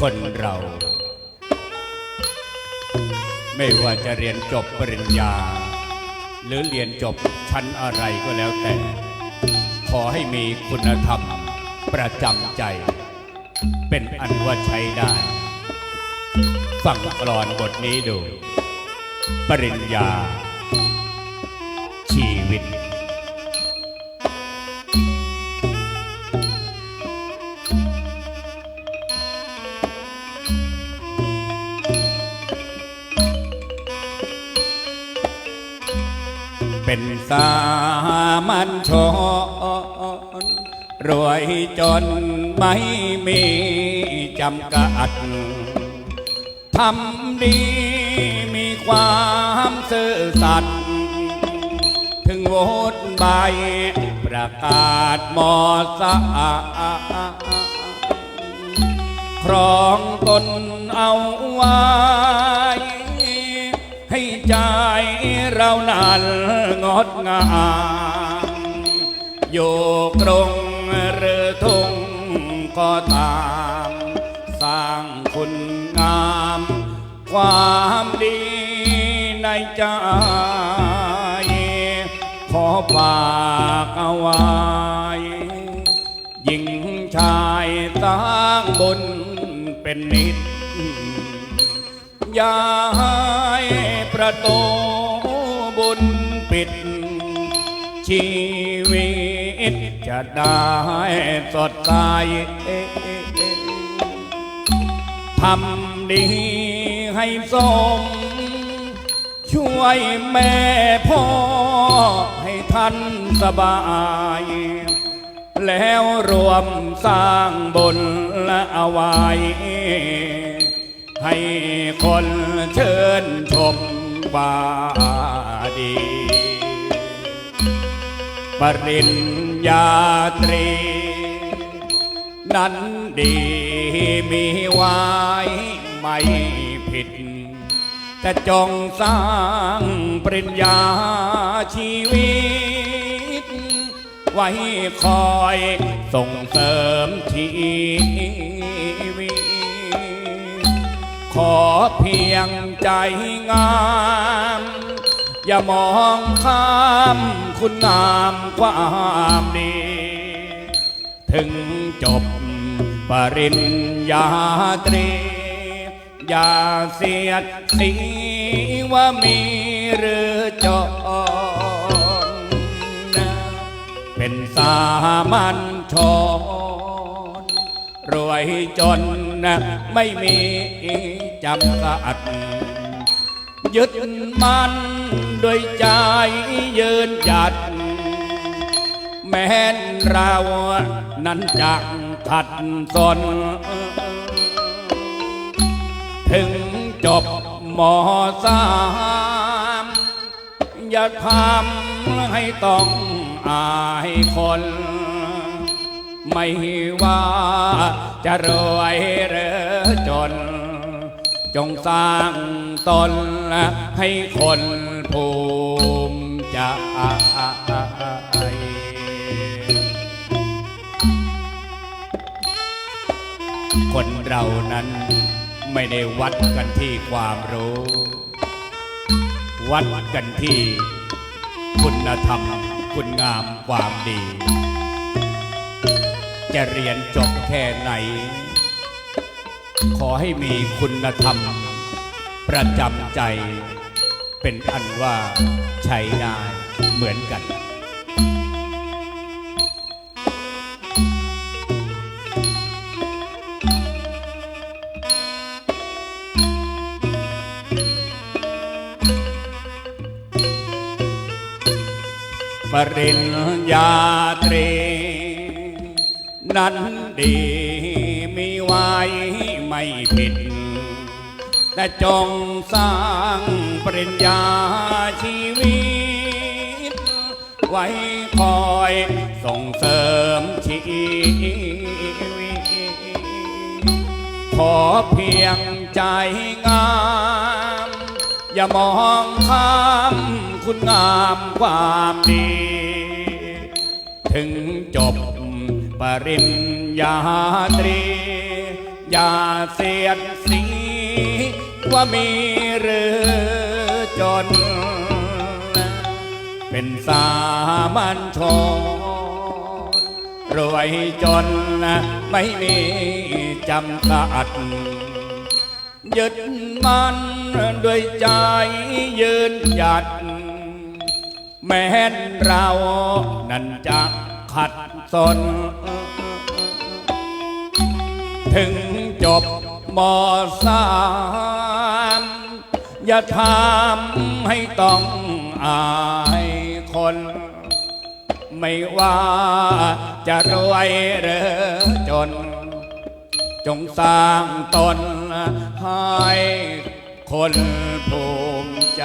คนเรา ไม่ว่าจะเรียนจบปริญญา หรือเรียนจบชั้นอะไรก็แล้วแต่ ขอให้มีคุณธรรมประจำใจ เป็นอันว่าใช้ได้ ฟังกรอนบทนี้ดู ปริญญา เป็นสามัญชนรวยจนไม่มีจำกัดทำดีมีความซื่อสัตย์ถึงโหวตใบประกาศมอสะครองตนเอาไว้ ให้ใจ เรานั้นงดงามอยู่กรงหรือทุ่งก็ตาม สร้างคุณงาม ความดีในใจขอฝากเอาไว้หญิงชายสร้างบุญเป็นนิดย่าให้ประตู ญปิด ชีวิตจะได้สดใสทำดีให้สม ช่วยแม่พ่อให้ท่านสบายแล้วรวมสร้างบุญและเอาไว้ให้คนเชิญชม ว่าดีปริญญาตรี นั้นดีมีไว้ไม่ผิด แต่จงสร้างปริญญาชีวิต ไว้คอยส่งเสริมชีวิต เพียงใจงาม อย่ามองข้ามคุณงามความดี ถึงจบปริญญาตรี อย่าเสียดสีว่ามีหรือจนนเป็นสามัญชนรวยจนนะไม่มี จำกัด ยึดมันด้วยใจยืนหยัด แม้นเรานั้นจะขัดสน ถึงจบมสามอย่าทำให้ต้องอายคน ไม่ว่าจะรวยหรือจน จงสร้างตนให้คนภูมิใจคนเรานั้นไม่ได้วัดกันที่ความรู้ วัดกันที่คุณธรรมคุณงามความดี จะเรียนจบแค่ไหน ขอให้มีคุณธรรม ประจำใจ เป็นอันว่าใช้ได้เหมือนกัน ปริญญาตรี นั้นดีมี ไว้ไม่ผิดแต่จงสร้างปริญญาชีวิต ไว้คอยส่งเสริมชีวิต ขอเพียงใจงาม อย่ามองข้ามคุณงามความดี ถึงจบปริญญาตรี อย่าเสียดสีว่ามีหรือจน เป็นสามัญชนรวยจนไม่มีจำกัดยึดมันด้วยใจยืนหยัด แม้นเรานั้นจะขัดสน ถึง บมสามอย่าทำให้ต้องอายคน ไม่ว่าจะรวยหรือจน จงสร้างตนให้คนภูมิใจ